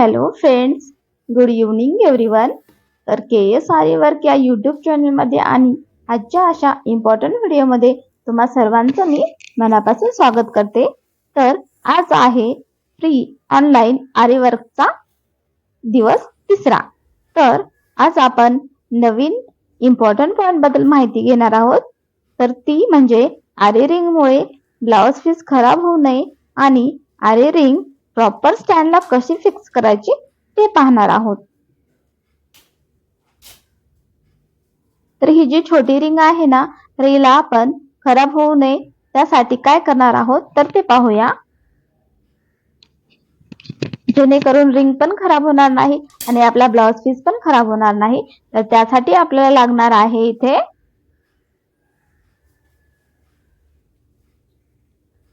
Hello friends good evening everyone तर K S Arya work या YouTube चॅनलमध्ये आणि आजच्या अशा इम्पॉर्टंट व्हिडिओमध्ये तुम्हा सर्वांचं मी मनापासून स्वागत करते. तर आज आहे फ्री ऑनलाईन आर्यवर्कचा दिवस तिसरा. तर आज आपण नवीन इम्पॉर्टंट पॉईंटबद्दल माहिती घेणार आहोत. तर ती म्हणजे आरे रिंगमुळे ब्लाउज पीस खराब होऊ नये आणि आरे रिंग प्रॉपर स्टँडला कशी फिक्स करायची ते पाहणार आहोत. तर ही जी छोटी रिंग आहे ना तर हिला आपण खराब होऊ नये त्यासाठी काय करणार आहोत तर ते पाहूया. जेणेकरून रिंग पण खराब होणार नाही आणि आपला ब्लाउज पीस पण खराब होणार नाही. तर त्यासाठी आपल्याला लागणार आहे इथे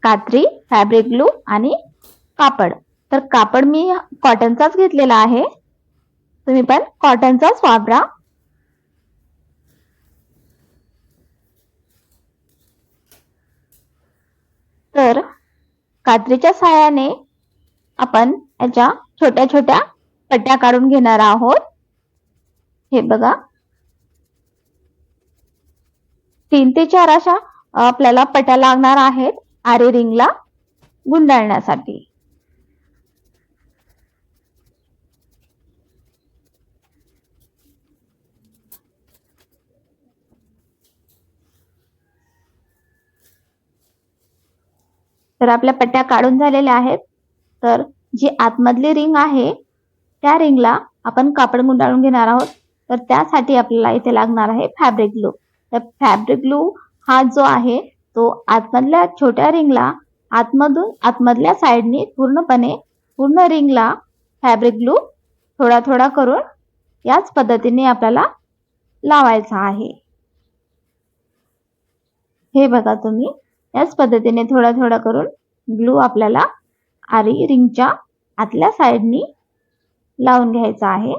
कात्री फॅब्रिक ग्लू आणि कापड. तर कापड मी कॉटनचाच घेतलेला आहे. तुम्ही पण कॉटनचाच वापरा. तर कात्रीच्या सहाय्याने आपण याच्या छोट्या छोट्या पट्ट्या काढून घेणार आहोत. हे बघा. तीन ते चार अशा आपल्याला पट्ट्या लागणार आहेत आरे रिंगला गुंडाळण्यासाठी. तर आपल्या पट्ट्या काढून झालेल्या आहेत. तर जी आतमधली रिंग आहे त्या रिंगला आपण कापड गुंडाळून घेणार आहोत. तर त्यासाठी आपल्याला इथे लागणार आहे फॅब्रिक ग्लू तर फॅब्रिक ग्लू हा जो आहे तो आतमधल्या छोट्या रिंगला आतमधून आतमधल्या साईडनी पूर्णपणे पूर्ण रिंगला फॅब्रिक ग्लू थोडा थोडा करून याच पद्धतीने आपल्याला लावायचा आहे. हे बघा तुम्ही. याच पद्धतीने थोडा थोडा करून ग्लू आपल्याला आरी रिंगच्या आतल्या साईडनी लावून घ्यायचा आहे.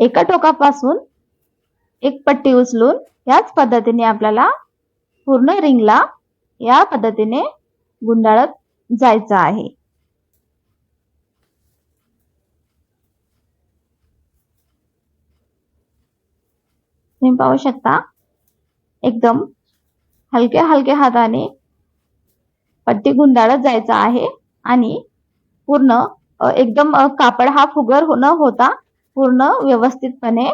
एका टोकापासून एक पट्टी उचलून याच पद्धतीने आपल्याला पूर्ण रिंगला या पद्धतीने गुंडाळत जायचं आहे. तुम्ही पाहू शकता. एकदम हलक्या हलक्या हाताने पट्टी गुंडाळत जायचं आहे आणि पूर्ण एकदम कापड हा फुगर न होता पूर्ण व्यवस्थितपणे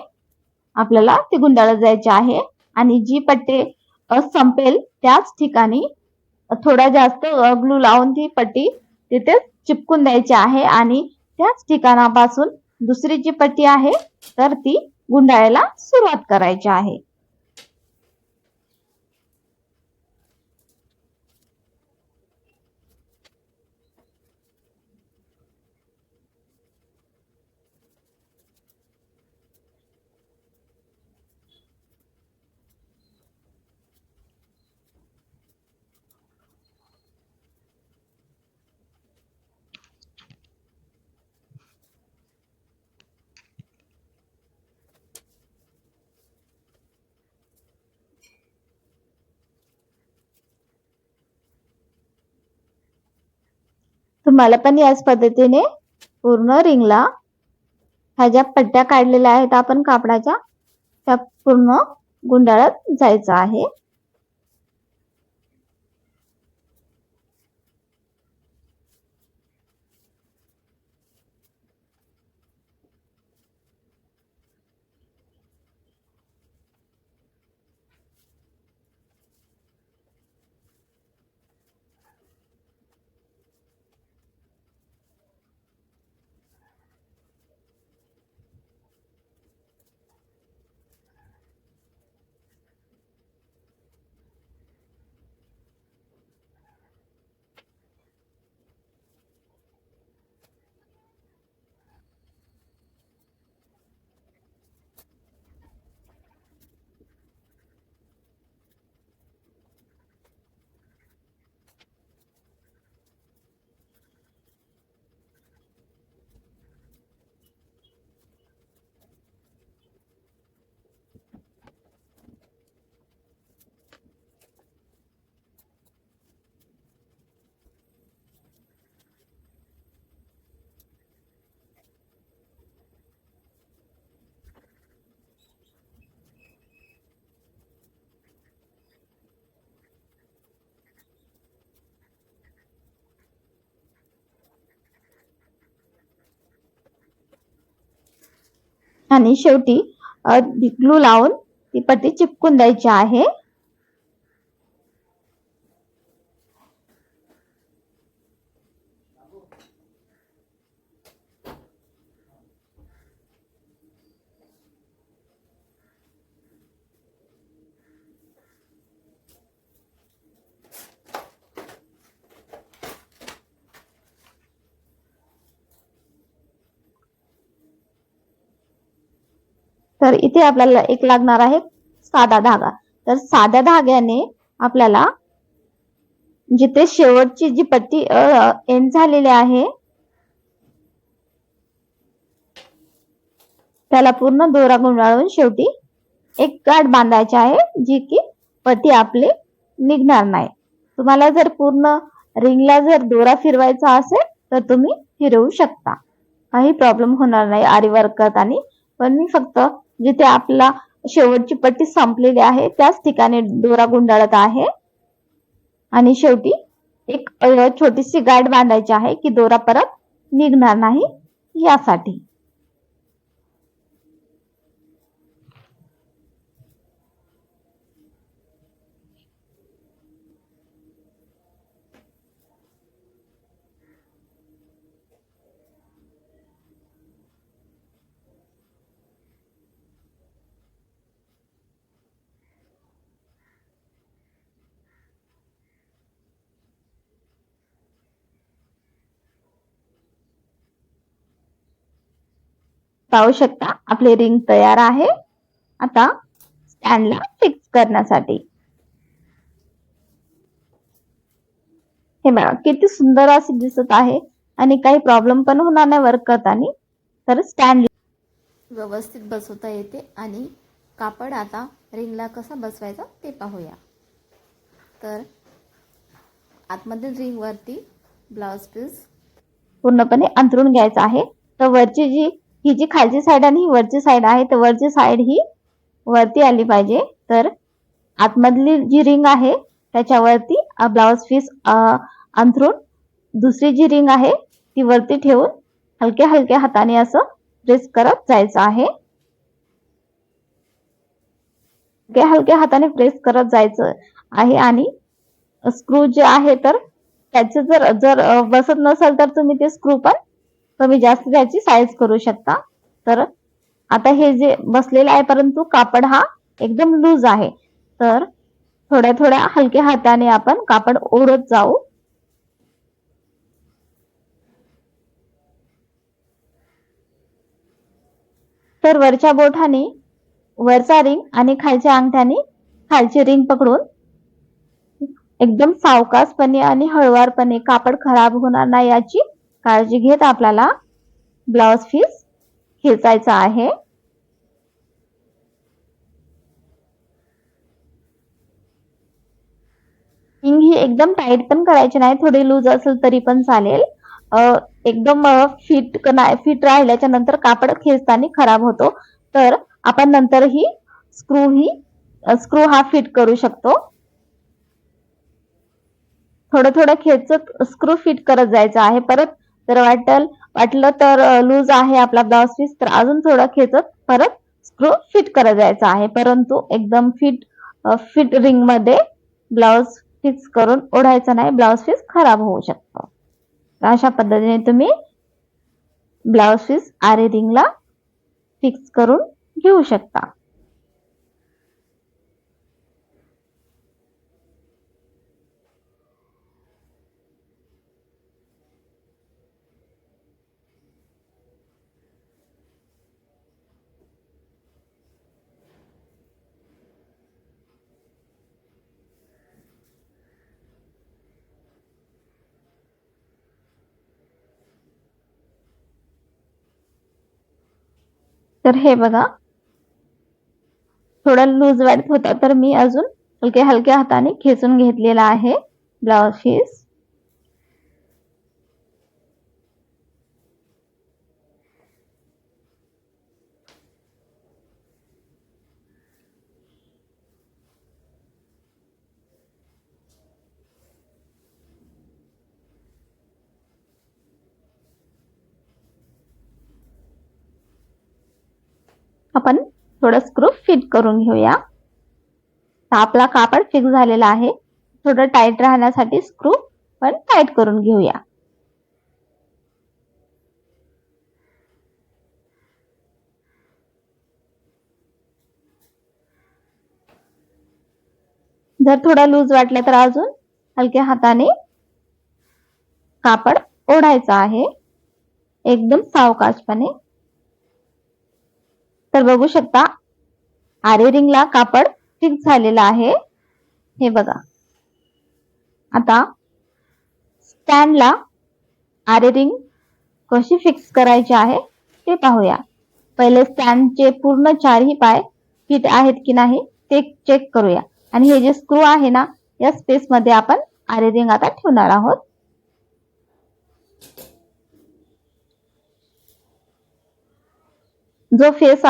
आपल्याला ती गुंडाळत जायची आहे. आणि जी पट्टी संपेल त्याच ठिकाणी थोडा जास्त ग्लू लावून ती पट्टी तिथे चिपकून द्यायची आहे. आणि त्याच ठिकाणापासून दुसरी जी पट्टी आहे तर ती गुंडाळायला सुरुवात करायची आहे. तुम्हाला पण याच पद्धतीने पूर्ण रिंगला ह्या ज्या पट्ट्या काढलेल्या आहेत आपण कापडाच्या त्या पूर्ण गुंडाळत जायचं आहे. आणि शेवटी ग्लू लावून ती पट्टी चिपकून द्यायची आहे. तर इथे आपल्याला एक लागणार आहे साधा धागा. तर साध्या धाग्याने आपल्याला म्हणजे जिथे शेवटची जी पट्टी एंड झालेली आहे त्याला पूर्ण दोरा गुंडाळून शेवटी एक गाठ बांधायची आहे जी की पट्टी आपली निघणार नाही. तुम्हाला जर पूर्ण रिंगला जर दोरा फिरवायचा असेल तर तुम्ही फिरवू शकता. काही प्रॉब्लेम होणार नाही आरी वर्क करताना पण मी फक्त जिथे आपला शेवटची पट्टी संपलेली आहे त्याच ठिकाणी दोरा गुंडाळत आहे. आणि शेवटी एक छोटीशी गाठ बांधायची आहे की दोरा परत निघणार नाही यासाठी. पाहू शकता. आपली रिंग तयार आहे. आता स्टँडला फिक्स करण्यासाठी. हे बघा किती सुंदर असे दिसत आहे आणि काही प्रॉब्लेम पण होणार नाही वर्क करताना. तर स्टँड व्यवस्थित बसवता येते आणि कापड आता रिंगला कसा बसवायचा ते पाहूया. तर आतमधील रिंगवरती ब्लाउज पीस पूर्णपणे अंतरून घ्यायचं आहे. तर वरची जी ही जी खालची साईड आणि ही वरची साईड आहे तर वरची साईड ही वरती आली पाहिजे. तर आतमधली जी रिंग आहे त्याच्यावरती ब्लाउज पीस अंथरून दुसरी जी रिंग आहे ती वरती ठेवून हलक्या हलक्या हाताने असं प्रेस करत जायचं आहे. हलक्या हलक्या हाताने प्रेस करत जायचं आहे आणि स्क्रू जे आहे तर त्याचे जर जर बसत नसेल तर तुम्ही ते स्क्रू पण कमी जास्त त्याची साईज करू शकता. तर आता हे जे बसलेलं आहे परंतु कापड हा एकदम लूज आहे. तर थोड्या थोड्या हलक्या हाताने आपण कापड ओढत जाऊ. तर वरच्या बोठाने वरचा रिंग आणि खालच्या अंगठ्याने खालची रिंग पकडून एकदम सावकाशपणे आणि हळवारपणे कापड खराब होणार नाही याची काळजी घेत आपल्याला ब्लाउज पीस खेचायचा आहे. रिंग ही एकदम टाईट पण करायची नाही थोडी लूज असेल तरी पण चालेल. एकदम फिट फिट राहिल्याच्या नंतर कापड खेचताना खराब होतो. तर आपण नंतर ही स्क्रू ही स्क्रू हा फिट करू शकतो. थोडं थोडं खेचत स्क्रू फिट करत जायचं आहे. परत जर वाटल वाटलं तर लूज आहे आपला ब्लाउज पीस तर अजून थोडं खेचत परत स्क्रू फिट करत जायचा आहे. परंतु एकदम फिट फिट रिंगमध्ये ब्लाउज फिक्स करून ओढायचं नाही. ब्लाउज पीस खराब होऊ शकतो. अशा पद्धतीने तुम्ही ब्लाउज पीस आरे रिंगला फिक्स करून घेऊ शकता. तर हे बघा. थोडा लूज वाटत होता तर मी अजून हलक्या हलक्या हाताने खेचून घेतलेला आहे ब्लाउज पीस आपण थोडं स्क्रू फिट करून घेऊया. तर आपला कापड फिक्स झालेला आहे. थोडं टाईट राहण्यासाठी स्क्रू पण टाईट करून घेऊया. जर थोडा लूज वाटलं तर अजून हलक्या हाताने कापड ओढायचं आहे. एकदम सावकाशपणे. तर बघू शकता आरे रिंगला कापड फिक्स झालेलं आहे. हे बघा. आता स्टँडला आरे रिंग कशी फिक्स करायची आहे ते पाहूया. पहिले स्टँडचे पूर्ण चारही पाय फिट आहेत की नाही ते चेक करूया. आणि हे जे स्क्रू आहे ना या स्पेसमध्ये आपण आरे रिंग आता ठेवणार आहोत. जो फेस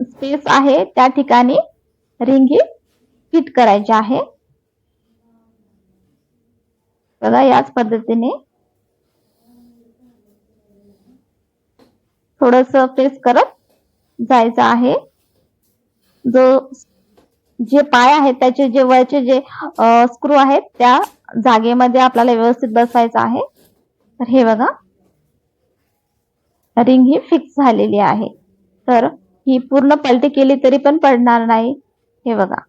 स्पेस आहे त्या ठिकाणी रिंग ही फिट करायची आहे. बघा याच पद्धतीने थोडस फेस करत जायचं आहे. जो जे पाय आहेत त्याचे जे वरचे जे स्क्रू आहेत त्या जागेमध्ये आपल्याला व्यवस्थित बसवायचं आहे. तर हे बघा रिंग ही फिक्स झालेली आहे. तर ही पूर्ण पलटी केली तरी पण पडणार नाही. हे बघा.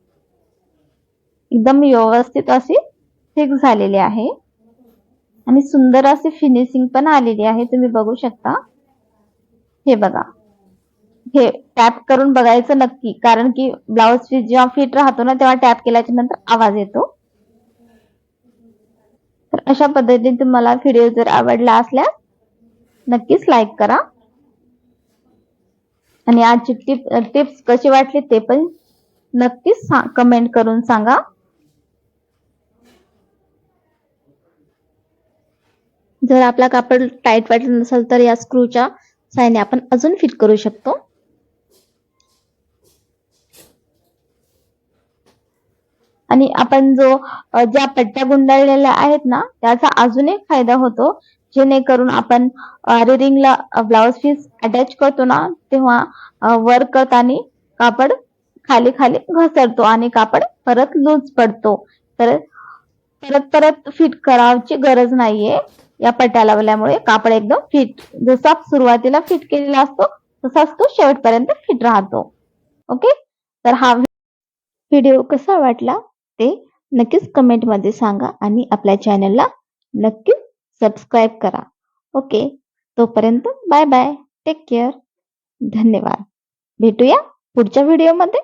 एकदम व्यवस्थित अशी फिक्स झालेली आहे. आणि सुंदर अशी फिनिशिंग पण आलेली आहे. तुम्ही बघू शकता. हे बघा. हे टॅप करून बघायचं नक्की. कारण की ब्लाउज पीस जेव्हा फिट राहतो ना तेव्हा टॅप केल्याच्यानंतर आवाज येतो. तर अशा पद्धतीने तुम्हाला व्हिडिओ जर आवडला असल्यास नक्कीच लाईक करा. आणि आजची टिप टिप्स कशी वाटली ते पण नक्कीच कमेंट करून सांगा. जर आपला कापड टाईट वाटलं नसेल तर या स्क्रूच्या साहाय्याने आपण अजून फिट करू शकतो. आणि आपण जो ज्या पट्ट्या गुंडाळलेल्या आहेत ना त्याचा अजून एक फायदा होतो. जेणेकरून आपण रिंगला ब्लाउज पीस अटॅच करतो ना तेव्हा वर करताना कापड खाली खाली घसरतो आणि कापड परत लूज पडतो. तर परत परत फिट करायची गरज नाहीये. या पट्ट्या लावल्यामुळे कापड एकदम फिट जसा सुरुवातीला फिट केलेला असतो तसाच तो शेवटपर्यंत फिट राहतो. ओके? तर हा व्हिडिओ कसा वाटला ते नक्कीच कमेंटमध्ये सांगा आणि आपल्या चॅनलला नक्कीच सबस्क्राईब करा. ओके तोपर्यंत बाय बाय टेक केअर धन्यवाद. भेटूया पुढच्या व्हिडिओमध्ये